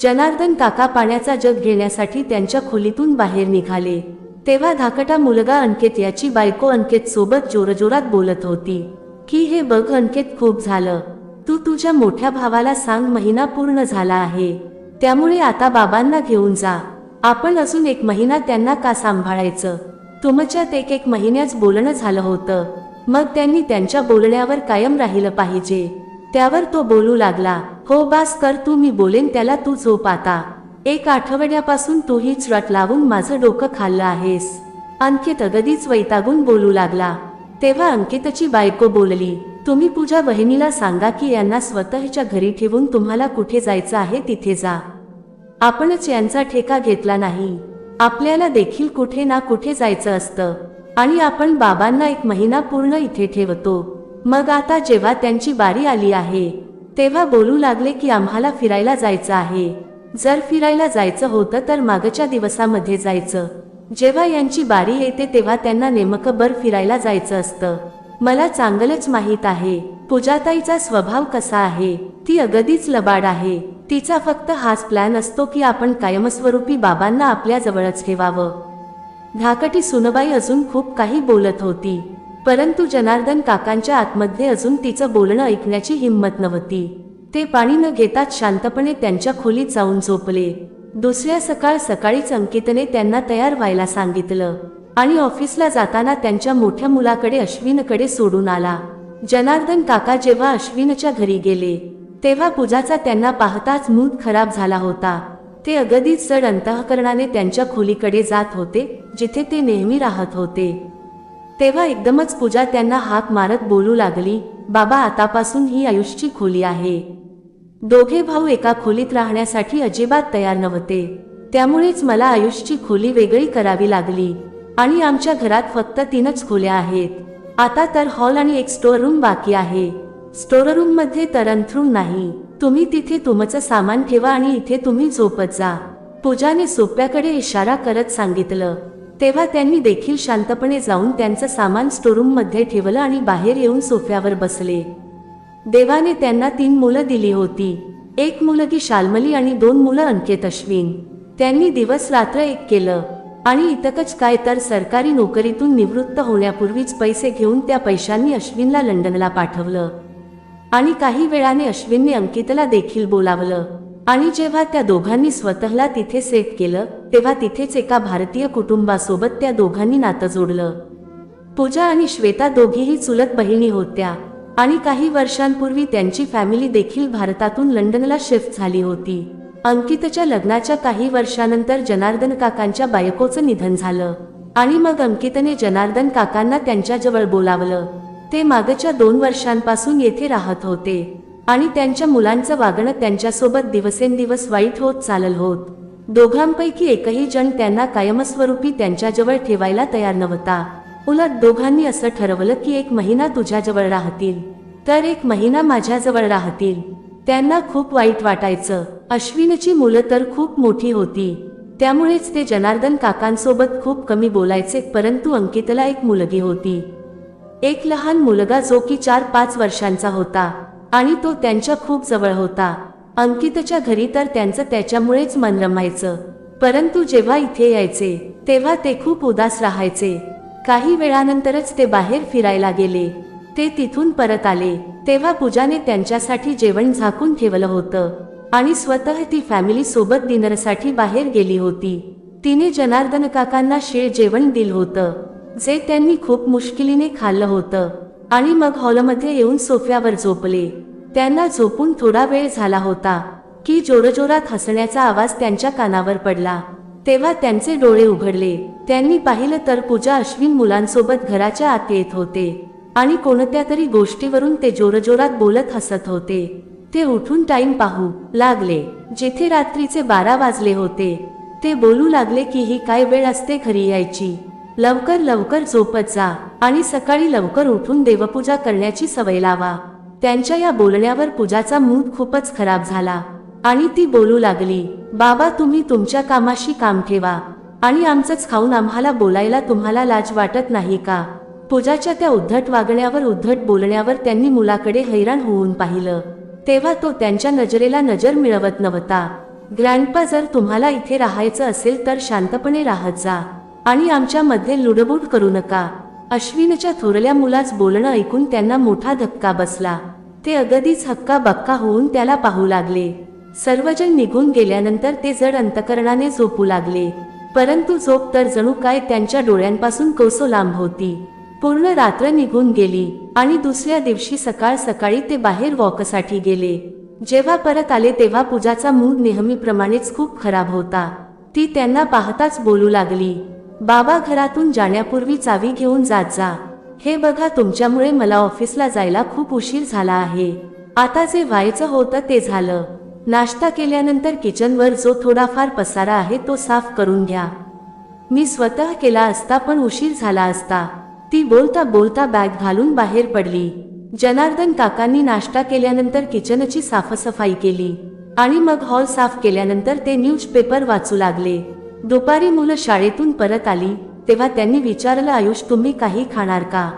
जनार्दन काका पाण्याचा जग घेण्यासाठी त्यांच्या खोलीतून बाहेर निघाले. तेव्हा धाकटा मुलगा अंकित याची बायको अंकित सोबत जोरजोरात बोलत होती. की हे बघ अंकित खूप झालं. तू तुझ्या मोठ्या भावाला सांग महिना पूर्ण झाला आहे. त्यामुळे आता बाबांना घेऊन जा. आपण अजून एक महिना त्यांना का सांभाळायचं? तुमच्यात एक एक महिन्याच बोलणं झालं होतं. मग त्यांनी त्यांच्या बोलण्यावर कायम राहिलं पाहिजे. त्यावर तो बोलू लागला हो बास कर तू मी बोलेन त्याला तू झोप आता. एक आठवड्यापासून तूही चट रट लावून माझं डोकं खाल्लं आहेस. अंकित अगदीच वैतागून बोलू लागला. तेव्हा अंकितची बायको बोलली तुम्ही पूजा बहिणीला सांगा की यांना स्वतःच्या घरी ठेवून तुम्हाला कुठे जायचं आहे तिथे जा. आपणच यांचा ठेका घेतला नाही. आपल्याला देखील कुठे ना कुठे जायचं असतं. आणि आपण बाबांना एक महिना पूर्ण इथे ठेवतो. मग आता जेव्हा त्यांची बारी आली आहे तेव्हा बोलू लागले की आम्हाला फिरायला जायचं आहे. जर फिरायला जायचं होतं तर मागच्या दिवसामध्ये जायचं. जेव्हा यांची बारी येते तेव्हा त्यांना नेमकं बर फिरायला जायचं असतं. मला चांगलंच माहीत आहे पूजाताईचा स्वभाव कसा आहे ती अगदीच लबाड आहे. तिचा फक्त हाच प्लॅन असतो की आपण कायमस्वरूपी बाबांना आपल्या जवळच ठेवावं. धाकटी सुनबाई अजून खूप काही बोलत होती. परंतु जनार्दन काकांच्या आतमध्ये अजून तिचं बोलणं ऐकण्याची हिंमत नव्हती. ते पाणी न घेताच शांतपणे त्यांच्या खोलीत जाऊन झोपले. दुसऱ्या सकाळ सकाळीच अंकितने त्यांना तयार व्हायला सांगितलं आणि ऑफिसला जाताना त्यांच्या मोठ्या मुलाकडे अश्विनकडे सोडून आला. जनार्दन काका जेव्हा अश्विनच्या घरी गेले तेव्हा पूजाचा त्यांना पाहताच मूड खराब झाला होता. ते अगदीच जड अंतःकरणाने त्यांच्या खोलीकडे जात होते जिथे ते नेहमी राहत होते. तेव्हा एकदमच पूजा त्यांना हाक मारत बोलू लागली बाबा आतापासून ही आयुषची खोली आहे. दोघे भाऊ एका खोलीत राहण्यासाठी अजिबात तयार नव्हते. त्यामुळेच मला आयुषची खोली वेगळी करावी लागली आणि आमच्या घरात फक्त तीनच खोल्या आहेत. आता तर हॉल आणि एक स्टोअर रूम बाकी आहे. स्टोअर रूममध्ये तर अंथरूम नाही. तुम्ही तिथे तुमचं सामान ठेवा आणि इथे तुम्ही झोपत जा. पूजाने सोप्याकडे इशारा करत सांगितलं. तेव्हा त्यांनी देखील शांतपणे जाऊन त्यांचं सामान स्टोरूममध्ये ठेवलं आणि बाहेर येऊन सोफ्यावर बसले. देवाने त्यांना तीन मुलं दिली होती. एक मुलगी शाल्मली आणि दोन मुलं अंकित अश्विन. त्यांनी दिवस रात्र एक केलं. आणि इतकंच काय तर सरकारी नोकरीतून निवृत्त होण्यापूर्वीच पैसे घेऊन त्या पैशांनी अश्विनला लंडनला पाठवलं. आणि काही वेळाने अश्विनने अंकितला देखील बोलावलं. आणि जेव्हा त्या दोघांनी स्वतःला तिथे सेट केलं तेव्हा तिथेच एका भारतीय कुटुंबासोबत त्या दोघांनी नातं जोडलं. पूजा आणि श्वेता दोघीही चुलत बहिणी होत्या आणि काही वर्षांपूर्वी त्यांची फॅमिली देखील भारतातून लंडनला शिफ्ट झाली होती. अंकितच्या लग्नाच्या काही वर्षानंतर जनार्दन काकांच्या बायकोचं निधन झालं आणि मग अंकितने जनार्दन काकांना त्यांच्याजवळ बोलावलं. ते मागच्या दोन वर्षांपासून येथे राहत होते. आणि त्यांच्या मुलांचं वागणं त्यांच्यासोबत दिवसेंदिवस वाईट होत चालल होत. दोघांपैकी एकही जण त्यांना कायमस्वरूपी त्यांच्याजवळ ठेवायला तयार नव्हता. उलट दोघांनी असं ठरवलं की एक महिना तुझ्याजवळ राहतील तर एक महिना माझ्याजवळ राहतील. त्यांना खूप वाईट वाटायचं. अश्विनची मुलं तर खूप मोठी होती. त्यामुळेच ते जनार्दन काकांसोबत खूप कमी बोलायचे परंतु अंकितला एक मुलगी होती. एक लहान मुलगा जो की चार पाच वर्षांचा होता. आणि तो त्यांच्या खूप जवळ होता. अंकितच्या घरी तर त्यांचं त्याच्यामुळेच मन रमायचं. परंतु जेव्हा इथे यायचे तेव्हा ते खूप उदास राहायचे. काही वेळानंतरच ते बाहेर फिरायला गेले. ते तिथून परत आले. तेव्हा पूजाने त्यांच्यासाठी जेवण झाकून ठेवलं होतं. आणि स्वतः ती फॅमिली सोबत डिनरसाठी बाहेर गेली होती. तिने जनार्दन काकांना शेळ जेवण दिलं होतं. जे त्यांनी खूप मुश्किलीने खाल्लं होतं. आणि मग हॉलमध्ये येऊन सोफ्यावर झोपले. त्यांना झोपून थोडा वेळ झाला होता की जोरजोरात हसण्याचा आवाज त्यांच्या कानावर पडला. तेव्हा त्यांचे डोळे उघडले. त्यांनी पाहिलं तर पूजा अश्विन मुलांसोबत घराच्या आत येत होते. आणि कोणत्या तरी गोष्टीवरून ते जोरजोरात बोलत हसत होते. ते उठून टाइम पाहू लागले. जेथे रात्रीचे बारा वाजले होते ते बोलू लागले की ही काय वेळ असते घरी यायची. लवकर लवकर झोपत जा आणि सकाळी लवकर उठून देवपूजा करण्याची सवय लावा. त्यांच्या या बोलण्यावर पूजाचा मूड खूपच खराब झाला. आणि ती बोलू लागली बाबा तुम्ही तुमच्या कामाशी काम ठेवा. आणि आमचंच खाऊन आम्हाला बोलायला तुम्हाला लाज वाटत नाही का? पूजाच्या त्या उद्धट वागण्यावर उद्धट बोलण्यावर त्यांनी मुलाकडे हैराण होऊन पाहिलं. तेव्हा तो त्यांच्या नजरेला नजर मिळवत नव्हता. ग्रँडपा जर तुम्हाला इथे राहायचं असेल तर शांतपणे राहत जा. आणि आमच्यामध्ये लुडबुड करू नका. अश्विनच्या थोरल्या मुलाच बोलणं ऐकून त्यांना मोठा धक्का बसला. ते अगदीच हक्का बक्का होऊन त्याला पाहू लागले. सर्वजण निघून गेल्यानंतर ते जड अंतकरणाने झोपू लागले. परंतु झोप तर जणू काय त्यांच्या डोळ्यांपासून कोसो लांब होती. पूर्ण रात्र निघून गेली आणि दुसऱ्या दिवशी सकाळ सकाळी ते बाहेर वॉकसाठी गेले. जेव्हा परत आले तेव्हा पूजाचा मूड नेहमीप्रमाणेच खूप खराब होता. ती त्यांना पाहताच बोलू लागली. बाबा घरातून जाण्यापूर्वी चावी घेऊन जात जा. हे बघा तुमच्यामुळे मला ऑफिसला जायला खूप उशीर झाला आहे. आता जे व्हायचं होतं ते झालं. नाश्ता केल्यानंतर किचनवर जो थोडाफार पसारा आहे तो साफ करून घ्या. मी स्वतः केला असता पण उशीर झाला असता. ती बोलता बोलता बॅग घालून बाहेर पडली. जनार्दन काकांनी नाश्ता केल्यानंतर किचनची साफसफाई केली. आणि मग हॉल साफ केल्यानंतर ते न्यूजपेपर वाचू लागले. दुपारी मुलं शाळेतून परत आली तेव्हा त्यांनी विचारलं आयुष तुम्ही काही खाणार का?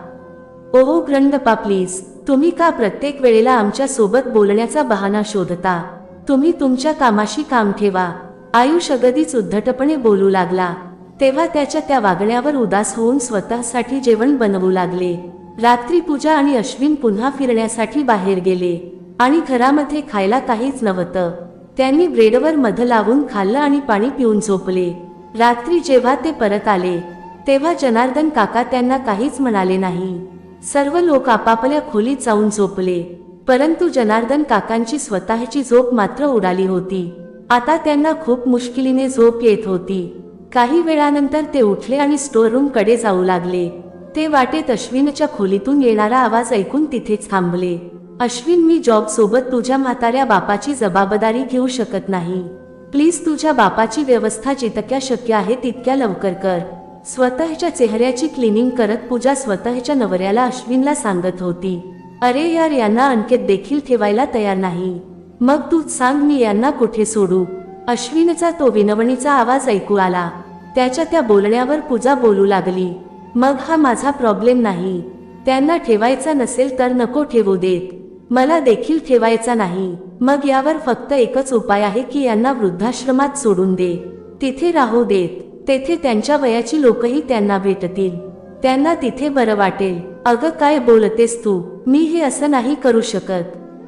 ओहो ग्रंथपा प्लीज. तुम्ही का प्रत्येक वेळेला आमच्यासोबत बोलण्याचा बहाणा शोधता? तुम्ही तुमच्या कामाशी काम ठेवा. आयुष अगदीच उद्धटपणे बोलू लागला. तेव्हा त्याच्या त्या वागण्यावर उदास होऊन स्वतःसाठी जेवण बनवू लागले. रात्री पूजा आणि अश्विन पुन्हा फिरण्यासाठी बाहेर गेले आणि घरामध्ये खायला काहीच नव्हतं. त्यांनी ब्रेडवर मध लावून खाल्लं आणि पाणी पिऊन झोपले. रात्री जेव्हा ते परत आले तेव्हा जनार्दन काका त्यांना काहीच म्हणाले नाही. सर्व लोक आपापल्या खोलीत जाऊन झोपले. परंतु जनार्दन काकांची स्वतःची झोप मात्र उडाली होती. आता त्यांना खूप मुश्किलीने झोप येत होती. काही वेळानंतर ते उठले आणि स्टोर रूमकडे जाऊ लागले. ते वाटेत अश्विनच्या खोलीतून येणारा आवाज ऐकून तिथेच थांबले. अश्विन मी जॉब सोबत तुझ्या म्हाताऱ्या बापाची जबाबदारी घेऊ शकत नाही. प्लीज तुझ्या बापाची व्यवस्था जितक्या शक्य आहे तितक्या लवकर कर. स्वतःच्या चेहऱ्याची क्लिनिंग करत पूजा स्वतःच्या नवऱ्याला अश्विनला सांगत होती. अरे यार यांना अंकेत देखील ठेवायला तयार नाही. मग तू सांग मी यांना कुठे सोडू? अश्विनचा तो विनवणीचा आवाज ऐकू आला. त्याच्या त्या बोलण्यावर पूजा बोलू लागली. मग हा माझा प्रॉब्लेम नाही. त्यांना ठेवायचा नसेल तर नको ठेवू देत. मला देखील ठेवायचा नाही. मग यावर फक्त एकच उपाय आहे की यांना वृद्धाश्रमात सोडून दे. तिथे राहू देत. तेथे त्यांच्या वयाची लोकही त्यांना भेटतील. त्यांना तिथे बरं वाटेल. अगं काय बोलतेस तू? मी हे असं नाही करू शकत.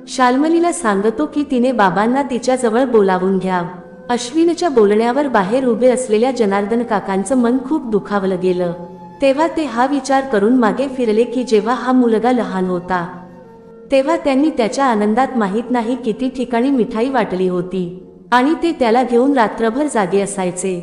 शाल्मलीला सांगतो की तिने बाबांना तिच्या जवळ बोलावून घ्या अश्विनच्या बोलण्यावर बाहेर उभे असलेल्या जनार्दन काकांचं मन खूप दुखावलं गेलं. तेव्हा ते हा विचार करून मागे फिरले की जेव्हा हा मुलगा लहान होता तेव्हा त्यांनी त्याच्या आनंदात माहीत नाही किती ठिकाणी मिठाई वाटली होती. आणि ते त्याला घेऊन रात्रभर जागे असायचे.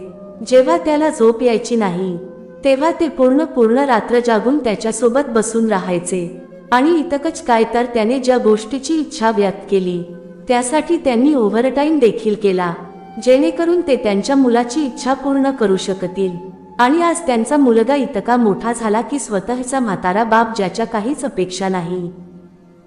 जेव्हा त्याला झोप यायची नाही तेव्हा ते पूर्ण पूर्ण रात्र जागून त्याच्यासोबत बसून राहायचे. आणि इतकच काय तर त्याने ज्या गोष्टीची इच्छा व्यक्त केली त्यासाठी त्यांनी ओव्हरटाईम देखील केला जेणेकरून ते त्यांच्या मुलाची इच्छा पूर्ण करू शकतील. आणि आज त्यांचा मुलगा इतका मोठा झाला की स्वतःचा म्हातारा बाप ज्याच्या काहीच अपेक्षा नाही.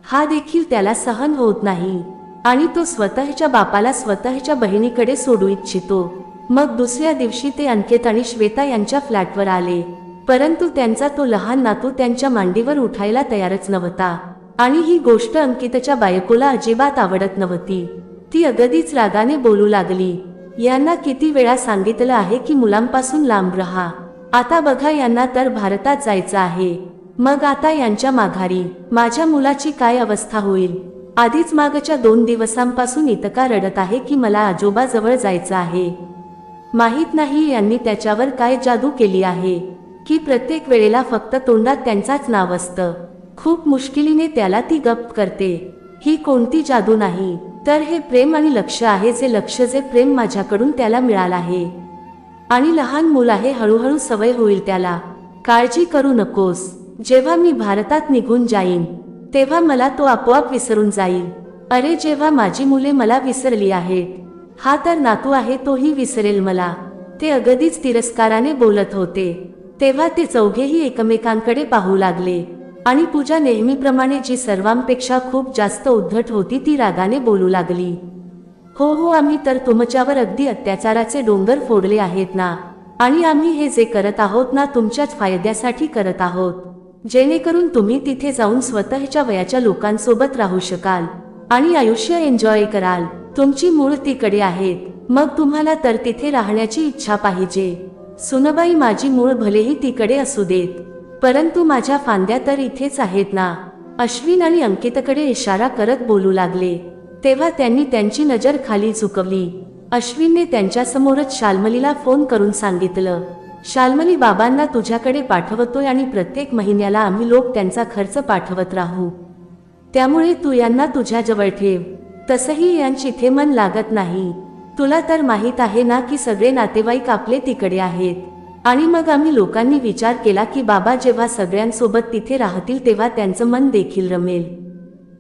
हा देखील त्याला सहन होत नाही. आणि तो स्वतःच्या बापाला स्वतःच्या बहिणीकडे सोडू इच्छितो. मग दुसऱ्या दिवशी ते अंकित आणि श्वेता यांच्या फ्लॅटवर आले. परंतु त्यांचा तो लहान नातू त्यांच्या मांडीवर उठायला तयारच नव्हता. आणि ही गोष्ट अंकितच्या बायकोला अजिबात आवडत नव्हती. ती अगदीच रागाने बोलू लागली. यांना किती वेळा सांगितलं आहे की मुलांपासून लांब रहा. आता बघा यांना तर भारतात जायचं आहे. मग आता यांच्या माघारी माझ्या मुलाची काय अवस्था होईल? आधीच मागच्या दोन दिवसांपासून इतका रडत आहे की मला आजोबाजवळ जायचं आहे. माहीत नाही यांनी त्याच्यावर काय जादू केली आहे की प्रत्येक वेळेला फक्त तोंडात त्यांचाच नाव असतं. खूप मुश्किलीने त्याला ती गप्प करते. ही कोणती जादू नाही तर हे प्रेम आणि लक्ष आहे जे लक्ष जे प्रेम माझ्याकडून त्याला मिळालं आहे. आणि लहान मुल आहे हळूहळू सवय होईल त्याला. काळजी करू नकोस. जेव्हा मी भारतात निघून जाईन तेव्हा मला तो आपोआप विसरून जाईल. अरे जेव्हा माझी मुले मला विसरली आहेत हा तर नातू आहे तोही विसरेल मला. ते अगदीच तिरस्काराने बोलत होते. तेव्हा ते चौघेही एकमेकांकडे पाहू लागले. आणि पूजा नेहमीप्रमाणे जी सर्वांपेक्षा खूप जास्त उद्धट होती ती रागाने बोलू लागली. हो हो आम्ही तर तुमच्यावर अगदी अत्याचाराचे डोंगर फोडले आहेत ना. आणि आम्ही हे जे करत आहोत ना तुमच्याच फायद्यासाठी करत आहोत. जेणेकरून तुम्ही तिथे जाऊन स्वतःच्या वयाच्या लोकांसोबत राहू शकाल आणि आयुष्य एन्जॉय कराल. तुमची मूळ तिकडे आहेत. मग तुम्हाला तर तिथे राहण्याची इच्छा पाहिजे. सुनबाई माझी मूळ भलेही तिकडे असू देत परंतु माझ्या फांद्या तर इथेच आहेत ना. अश्विन आणि अंकितकडे इशारा करत बोलू लागले. तेव्हा त्यांनी त्यांची नजर खाली झुकवली अश्विनने त्यांच्यासमोरच शाल्मलीला फोन करून सांगितलं शाल्मली बाबांना तुझ्याकडे पाठवतोय आणि प्रत्येक महिन्याला आम्ही लोक त्यांचा खर्च पाठवत राहू. त्यामुळे तू यांना तुझ्याजवळ ठेव. तसंही यांची इथे मन लागत नाही. तुला तर माहीत आहे ना की सगळे नातेवाईक आपले तिकडे आहेत. आणि मग आम्ही लोकांनी विचार केला की बाबा जेव्हा सगळ्यांसोबत तिथे राहतील तेव्हा त्यांचं मन देखील रमेल.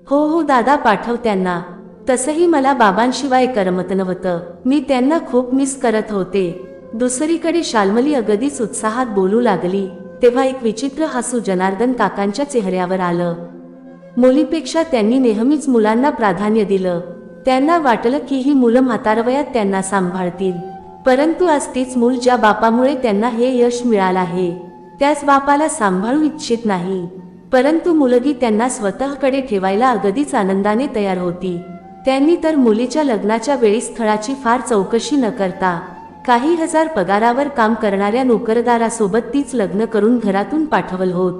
हो हो दादा पाठव त्यांना. तसंही मला बाबांशिवाय करमत नव्हतं. मी त्यांना खूप मिस करत होते. दुसरीकडे शाल्मली अगदीच उत्साहात बोलू लागली तेव्हा एक विचित्र हसू जनार्दन काकांच्या चेहऱ्यावर आलं. मुलीपेक्षा त्यांनी नेहमीच मुलांना प्राधान्य दिलं. त्यांना वाटलं की ही मुलं म्हातारवयात त्यांना सांभाळतील. परंतु आज तीच मूल ज्या बापामुळे त्यांना हे यश मिळालं आहे त्याच बापाला सांभाळू इच्छित नाही. परंतु मुलगी त्यांना स्वतःकडे ठेवायला अगदीच आनंदाने तयार होती. त्यांनी तर मुलीच्या लग्नाच्या वेळी स्थळाची फार चौकशी न करता काही हजार पगारावर काम करणाऱ्या नोकरदारासोबत तीच लग्न करून घरातून पाठवल होत.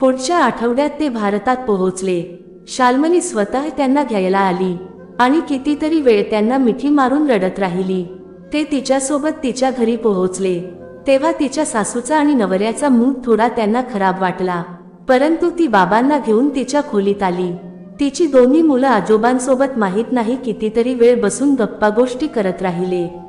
पुढच्या आठवड्यात ते भारतात पोहोचले. शाल्मली स्वतः त्यांना घ्यायला आली आणि कितीतरी वेळ त्यांना मिठी मारून रडत राहिली. ते तिच्यासोबत तिच्या घरी पोहोचले. तेव्हा तिच्या सासूचा आणि नवऱ्याचा मूड थोडा त्यांना खराब वाटला. परंतु ती बाबांना घेऊन तिच्या खोलीत आली. तिची दोन्ही मुलं आजोबांसोबत माहीत नाही कितीतरी वेळ बसून गप्पा गोष्टी करत राहिले.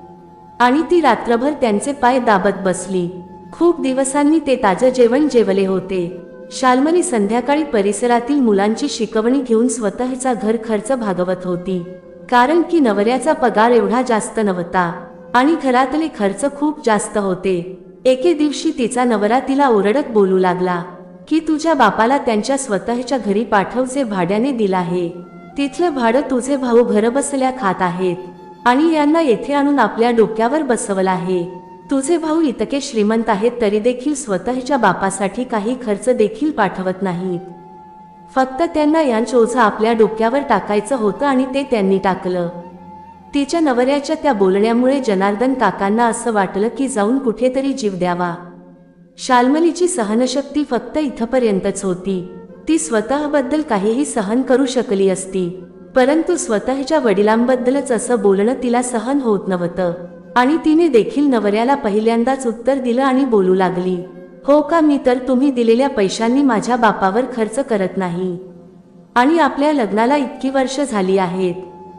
आणि ती रात्रभर त्यांचे पाय दाबत बसली. खूप दिवसांनी ते ताजं जेवण जेवले होते. शाल्मली संध्याकाळी परिसरातील मुलांची शिकवणी घेऊन स्वतःचा घर खर्च भागवत होती. कारण की नवऱ्याचा पगार एवढा जास्त नव्हता. आणि घरातले खर्च खूप जास्त होते. एके दिवशी तिचा नवरा तिला ओरडत बोलू लागला की तुझ्या बापाला त्यांच्या स्वतःच्या घरी पाठव जे भाड्याने दिलं आहे. तिथलं भाडं तुझे भाऊ घरबसल्या खात आहेत. आणि यांना येथे आणून आपल्या डोक्यावर बसवलं आहे. तुझे भाऊ इतके श्रीमंत आहेत तरी देखील स्वतःच्या बापासाठी काही खर्च देखील पाठवत नाहीत. फक्त त्यांना यांचं ओझं आपल्या डोक्यावर टाकायचं होतं आणि ते त्यांनी टाकलं. तिच्या नवऱ्याच्या त्या बोलण्यामुळे जनार्दन काकांना असं वाटलं की जाऊन कुठेतरी जीव द्यावा. शाल्मलीची सहनशक्ती फक्त इथपर्यंतच होती. ती स्वतःबद्दल काहीही सहन करू शकली असती. परंतु स्वतःच्या वडिलांबद्दलच असं बोलणं तिला सहन होत नव्हतं. आणि तिने देखील नवऱ्याला पहिल्यांदाच उत्तर दिलं आणि बोलू लागली. हो का मी तर तुम्ही दिलेल्या पैशांनी माझ्या बापावर खर्च करत नाही. आणि आपल्या लग्नाला इतकी वर्ष झाली आहेत.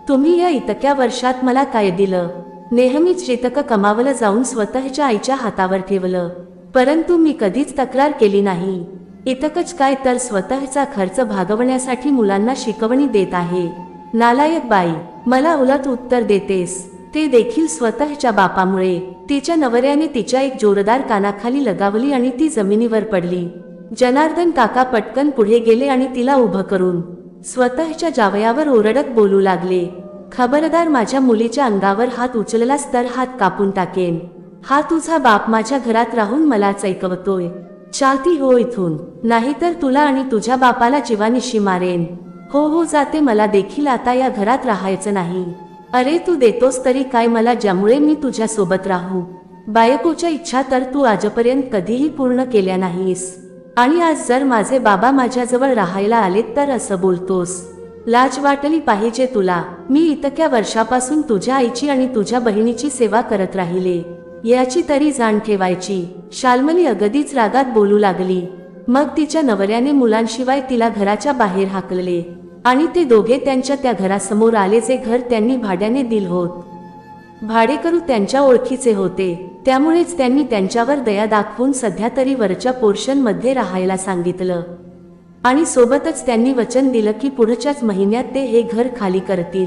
तुम्ही या इतक्या वर्षात मला काय दिलं? नेहमीच जितकं कमावलं जाऊन स्वतःच्या आईच्या हातावर ठेवलं. परंतु मी कधीच तक्रार केली नाही. इतकंच काय तर स्वतःचा खर्च भागवण्यासाठी मुलांना शिकवणी देत आहे. नालायक बाई मला उलट उत्तर देतेस. ते देखील स्वतःच्या बापामुळे तिच्या नवऱ्याने तिच्या एक जोरदार कानाखाली लगावली आणि ती जमिनीवर पडली. जनार्दन काका पटकन पुढे गेले आणि तिला उभं करून स्वतःच्या जावयावर ओरडत बोलू लागले. खबरदार माझ्या मुलीच्या अंगावर हात उचललास तर हात कापून टाकेन. हा तुझा बाप माझ्या घरात राहून मला ऐकवतोय. चालती हो इथून नाहीतर तुला आणि तुझ्या बापाला जीवानिशी मारेन. हो हो जाते. मला देखील आता या घरात राहायचं नाही. अरे तू देतोस तरी काय मला ज्यामुळे मी तुझ्या सोबत राहू? बायकोच्या इच्छा तर तू आजपर्यंत कधीही पूर्ण केल्या नाहीस. आणि आज जर माझे बाबा माझ्याजवळ राहायला आलेत तर असं बोलतोस. लाज वाटली पाहिजे तुला. मी इतक्या वर्षापासून तुझ्या आईची आणि तुझ्या बहिणीची सेवा करत राहिले. याची तरी जाण ठेवायची. शाल्मली अगदीच रागात बोलू लागली. मग तिच्या नवऱ्याने मुलांशिवाय तिला घराच्या बाहेर हाकलले आणि ते दोघे त्यांच्या त्या घरासमोर आले जे घर त्यांनी भाड्याने दिल होत. भाडेकरू त्यांच्या ओळखीचे होते त्यामुळेच त्यांनी त्यांच्यावर दया दाखवून सध्या तरी वरच्या पोर्शनमध्ये राहायला सांगितलं. आणि सोबतच त्यांनी वचन दिलं की पुढच्याच महिन्यात ते हे घर खाली करतील.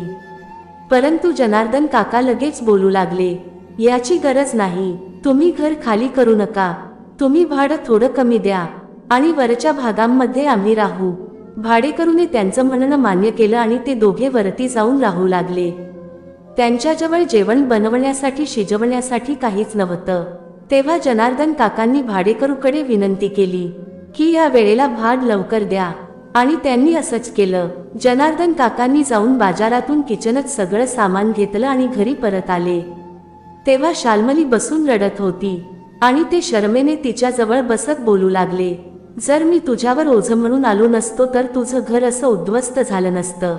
परंतु जनार्दन काका लगेच बोलू लागले याची गरज नाही तुम्ही घर खाली करू नका. तुम्ही भाडं थोडं कमी द्या. आणि वरच्या भागांमध्ये आम्ही राहू. भाडेकरूने त्यांचं म्हणणं मान्य केलं आणि ते दोघे वरती जाऊन राहू लागले. त्यांच्याजवळ जेवण बनवण्यासाठी शिजवण्यासाठी काहीच नव्हतं. तेव्हा जनार्दन काकांनी भाडेकरूकडे विनंती केली की या वेळेला भाड लवकर द्या. आणि त्यांनी असंच केलं. जनार्दन काकांनी जाऊन बाजारातून किचनच सगळं सामान घेतलं आणि घरी परत आले. तेव्हा शाल्मली बसून रडत होती आणि ते शर्मेने तिच्याजवळ बसत बोलू लागले. जर मी तुझ्यावर ओझ म्हणून आलो नसतो तर तुझं घर असं उद्ध्वस्त झालं नसतं.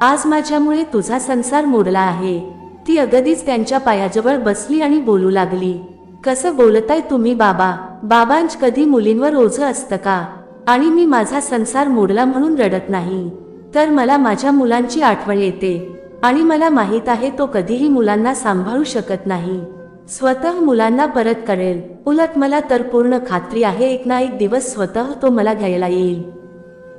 आज माझ्यामुळे तुझा संसार मोडला आहे. ती अगदीच त्यांच्या पायाजवळ बसली आणि बोलू लागली. कसं बोलताय तुम्ही बाबा? बाबांच कधी मुलींवर ओझं असतं का? आणि मी माझा संसार मोडला म्हणून रडत नाही. तर मला माझ्या मुलांची आठवण येते. आणि मला माहीत आहे तो कधीही मुलांना सांभाळू शकत नाही. स्वतः मुलांना परत करेल उलट मला तर पूर्ण खात्री आहे एक ना एक दिवस स्वतः तो मला घ्यायला येईल.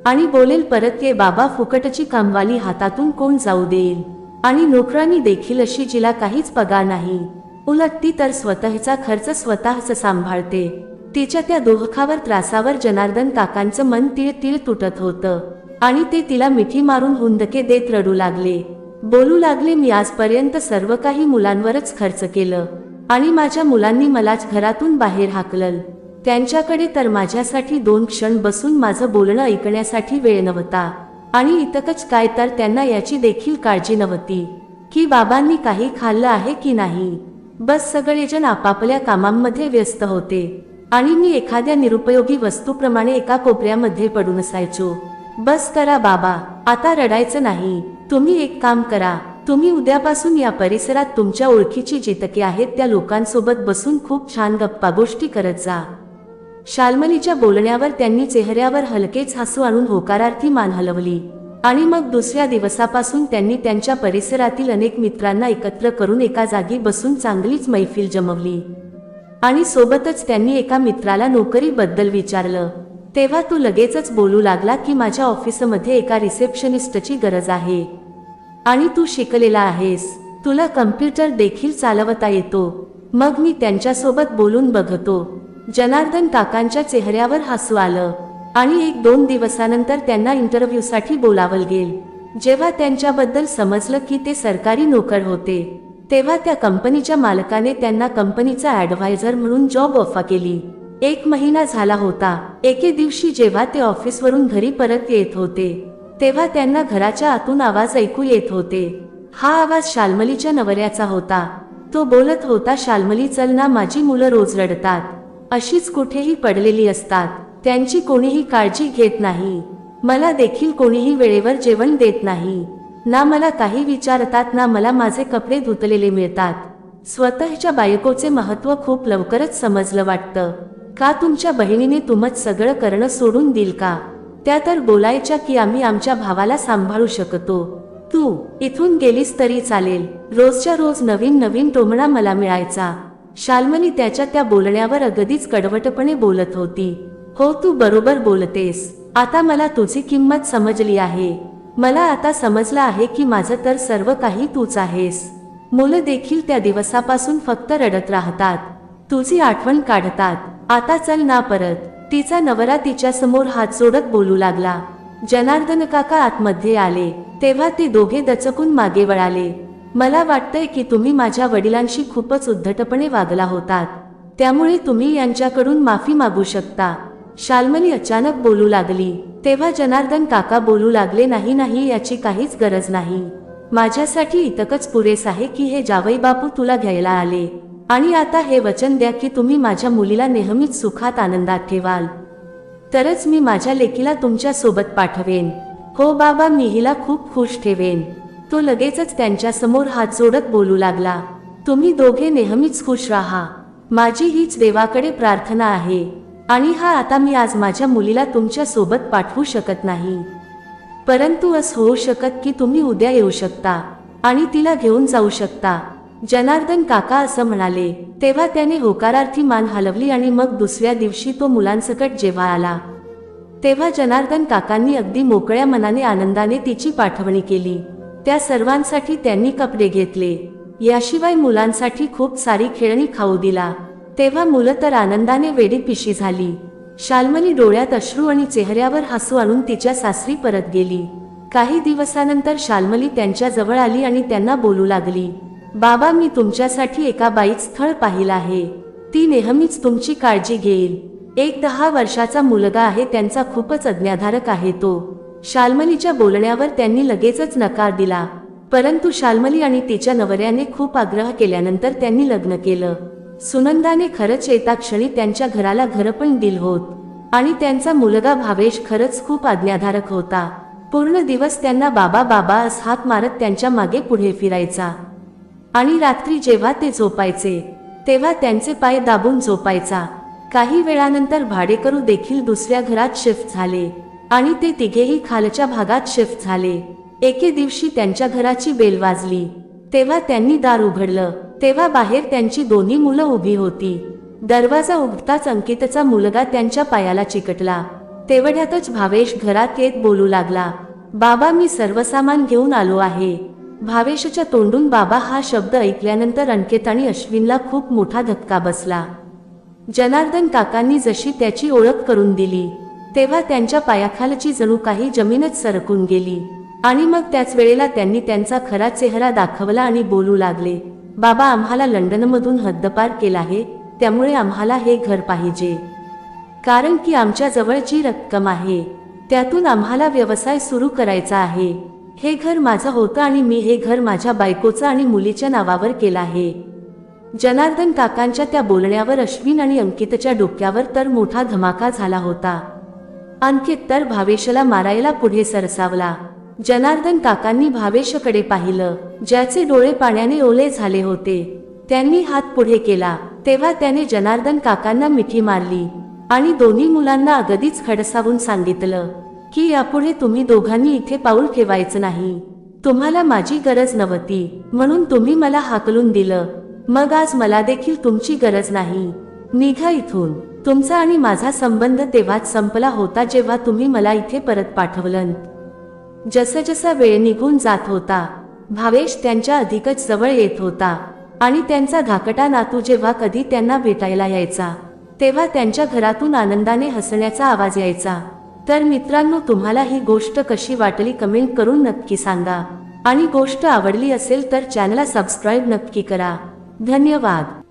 आणि बोलेल परत ये बाबा फुकटची कामवाली हातातून कोण जाऊ देईल? आणि नोकरांनी देखील अशी जिला काहीच पगार नाही. उलट ती तर स्वतःचा खर्च स्वतःच सांभाळते. तिच्या त्या दोहखावर त्रासावर जनार्दन काकांचं मन तीळ तीळ तुटत होतं. आणि ते तिला मिठी मारून हुंदके देत रडू लागले. बोलू लागले मी आजपर्यंत सर्व काही मुलांवरच खर्च केलं. आणि माझ्या मुलांनी मलाच घरातून बाहेर हाकलल. त्यांच्याकडे तर माझ्यासाठी दोन क्षण बसून माझं बोलणं ऐकण्यासाठी वेळ नव्हता. आणि इतकंच काय तर त्यांना याची देखील काळजी नव्हती की बाबांनी काही खाल्लं आहे की नाही. बस सगळेजण आपापल्या कामांमध्ये व्यस्त होते. आणि मी एखाद्या निरुपयोगी वस्तूप्रमाणे एका कोपऱ्यामध्ये पडून असायचो. बस करा बाबा आता रडायचं नाही. तुम्ही एक काम करा. तुम्ही उद्यापासून या परिसरात तुमच्या ओळखीची जितके आहेत त्या लोकांसोबत बसून खूप छान गप्पा गोष्टी करत जा. शाल्मलीच्या बोलण्यावर त्यांनी चेहऱ्यावर हलकेच हसू आणून होकारार्थी मान हलवली. आणि मग दुसऱ्या दिवसापासून त्यांनी त्यांच्या परिसरातील अनेक मित्रांना एकत्र करून एका जागी बसून चांगलीच मैफिल जमवली. आणि सोबतच त्यांनी एका मित्राला नोकरीबद्दल विचारलं. तेव्हा तो लगेचच बोलू लागला की माझ्या ऑफिसमध्ये एका रिसेप्शनिस्टची गरज आहे. आणि तू शिकलेला आहेस. तुला कम्प्युटर देखील चालवता येतो. मग मी त्यांच्यासोबत बोलून बघतो. जनार्दन काकांच्या चेहऱ्यावर हसू आलं. आणि एक दोन दिवसानंतर त्यांना इंटरव्ह्यूसाठी बोलावल गेल. जेव्हा त्यांच्याबद्दल समजलं की ते सरकारी नोकर होते तेव्हा त्या कंपनीच्या मालकाने त्यांना कंपनीचा ॲडव्हायझर म्हणून जॉब ऑफर केली. एक महिना झाला होता. एके दिवशी जेव्हा ते ऑफिसवरून घरी परत येत होते तेव्हा त्यांना घराच्या आतून आवाज ऐकू येत होते. हा आवाज शाल्मलीच्या नवऱ्याचा होता. तो बोलत होता शाल्मली चल ना माझी मुलं रोज रडतात. अशीच कुठेही पडलेली असतात. त्यांची कोणीही काळजी घेत नाही. मला देखील कोणीही वेळेवर जेवण देत नाही. ना मला काही विचारतात ना मला माझे कपडे धुतलेले मिळतात. स्वतःच्या बायकोचे महत्त्व खूप लवकरच समजलं वाटतं. का तुमच्या बहिणीने तुमच सगळं करणं सोडून दिल का? त्या तर बोलायच्या की आम्ही आमच्या भावाला सांभाळू शकतो. तू इथून गेलीस तरी चालेल. रोजच्या रोज नवीन नवीन टोमणा मला मिळायचा. शाल्मली त्याच्या त्या बोलण्यावर अगदीच कडवटपणे बोलत होती. हो तू बरोबर बोलतेस. आता मला तुझी किंमत समजली आहे. मला आता समजलं आहे की माझं तर सर्व काही तूच आहेस. मुलं देखील त्या दिवसापासून फक्त रडत राहतात. तुझी आठवण काढतात. आता चल ना परत. तिचा नवरा तिच्या समोर हात जोडत बोलू लागला. जनार्दन काका आतमध्ये आले. तेव्हा ते दोघे दचकून मागे वळाले. मला वाटतंय की तुम्ही माझ्या वडिलांशी खूपच उद्धटपणे वागला होतात. त्यामुळे तुम्ही यांच्याकडून माफी मागू शकता. शाल्मली अचानक बोलू लागली. तेव्हा जनार्दन काका बोलू लागले नाही नाही याची काहीच गरज नाही. माझ्यासाठी इतकच पुरेस आहे की हे जावई बापू तुला घ्यायला आले. आणि आता हे वचन द्या की तुम्ही माझ्या मुलीला नेहमीच सुखात आनंदात ठेवाल. तरच मी माझ्या लेकीला तुमच्यासोबत पाठवेन. हो बाबा मी हिला खूप खुश ठेवेन. तो लगेचच त्यांच्यासमोर हात जोडत बोलू लागला. तुम्ही दोघे नेहमीच खुश राहा. माझी हीच देवाकडे प्रार्थना आहे. आणि हा आता मी आज माझ्या मुलीला तुमच्यासोबत पाठवू शकत नाही. परंतु असं होऊ शकत की तुम्ही उद्या येऊ शकता आणि तिला घेऊन जाऊ शकता. जनार्दन काका असं म्हणाले तेव्हा त्याने होकारार्थी मान हलवली आणि मग दुसऱ्या दिवशी तो मुलांसकट जेव्हा आला. तेव्हा जनार्दन काकांनी अगदी मोकळ्या मनाने आनंदाने तिची पाठवणी केली. त्या सर्वांसाठी त्यांनी कपडे घेतले. याशिवाय मुलांसाठी खूप सारी खेळणी खाऊ दिला. तेव्हा मुलं तर आनंदाने वेडी पिशी झाली. शाल्मली डोळ्यात अश्रू आणि चेहऱ्यावर हसू आणून तिच्या सासरी परत गेली. काही दिवसानंतर शाल्मली त्यांच्या जवळ आली आणि त्यांना बोलू लागली. बाबा मी तुमच्यासाठी एका बाईच स्थळ पाहिलं आहे. ती नेहमीच तुमची काळजी घेईल. एक दहा वर्षाचा मुलगा आहे त्यांचा खूपच अज्ञाधारक आहे तो. शाल्मलीच्या बोलण्यावर त्यांनी लगेचच नकार दिला. परंतु शाल्मली आणि तिच्या नवऱ्याने खूप आग्रह केल्यानंतर त्यांनी लग्न केलं. सुनंदाने खरंच येता क्षणी त्यांच्या घराला घरपण दिल होत. आणि त्यांचा मुलगा भावेश खरंच खूप आज्ञाधारक होता. पूर्ण दिवस त्यांना बाबा बाबा हात मारत त्यांच्या मागे पुढे फिरायचा. आणि रात्री जेव्हा ते झोपायचे तेव्हा त्यांचे पाय दाबून झोपायचा. काही वेळानंतर भाडेकरू देखील दुसऱ्या घरात शिफ्ट झाले आणि ते तिघेही खालच्या भागात शिफ्ट झाले. एके दिवशी त्यांच्या घराची बेल वाजली. तेव्हा त्यांनी दार उघडलं. तेव्हा बाहेर त्यांची दोन्ही मुलं उभी होती. दरवाजा उघडताच अंकितचा मुलगा त्यांच्या पायाला चिकटला. तेवढ्यातच भावेश घरात येत बोलू लागला. बाबा मी सर्व सामान घेऊन आलो आहे. भावेशच्या तोंडून बाबा हा शब्द ऐकल्यानंतर अंकेत आणि अश्विनला खूप मोठा धक्का बसला. जनार्दन काकांनी जशी त्याची ओळख करून दिली तेव्हा त्यांच्या पायाखालची जणू काही जमीनच सरकून गेली. आणि मग त्याच वेळेला त्यांनी त्यांचा खरा चेहरा दाखवला आणि बोलू लागले बाबा आम्हाला लंडनमधून हद्दपार केला आहे त्यामुळे आम्हाला हे घर पाहिजे. कारण की आमच्या जवळ जी रक्कम आहे त्यातून आम्हाला व्यवसाय सुरू करायचा आहे. हे घर माझं होतं आणि मी हे घर माझ्या बायकोचं आणि मुलीच्या नावावर केलं आहे. जनार्दन काकांच्या त्या बोलण्यावर अश्विन आणि अंकितच्या डोक्यावर तर मोठा धमाका झाला होता. अंकित तर भावेशला मारायला पुढे सरसावला. जनार्दन काकांनी भावेशकडे पाहिलं. ज्याचे डोळे पाण्याने ओले झाले होते. त्यांनी हात पुढे केला. तेव्हा त्याने जनार्दन काकांना मिठी मारली आणि दोन्ही मुलांना अगदीच खडसावून सांगितलं की यापुढे तुम्ही दोघांनी इथे पाऊल ठेवायचं नाही. तुम्हाला माझी गरज नव्हती म्हणून तुम्ही मला हाकलून दिलं. मग आज मला देखील तुमची गरज नाही. निघा इथून. तुमचा आणि माझा संबंध तेव्हाच संपला होता जेव्हा तुम्ही मला इथे परत पाठवलं. जसं जसा वेळ निघून जात होता भावेश त्यांच्या अधिकच जवळ येत होता आणि त्यांचा धाकटा नातू जेव्हा कधी त्यांना भेटायला यायचा तेव्हा त्यांच्या घरातून आनंदाने हसण्याचा आवाज यायचा. तर मित्रांनो तुम्हाला ही गोष्ट कशी वाटली कमेंट करून नक्की सांगा. आणि गोष्ट आवडली असेल तर चॅनलला सबस्क्राईब नक्की करा. धन्यवाद.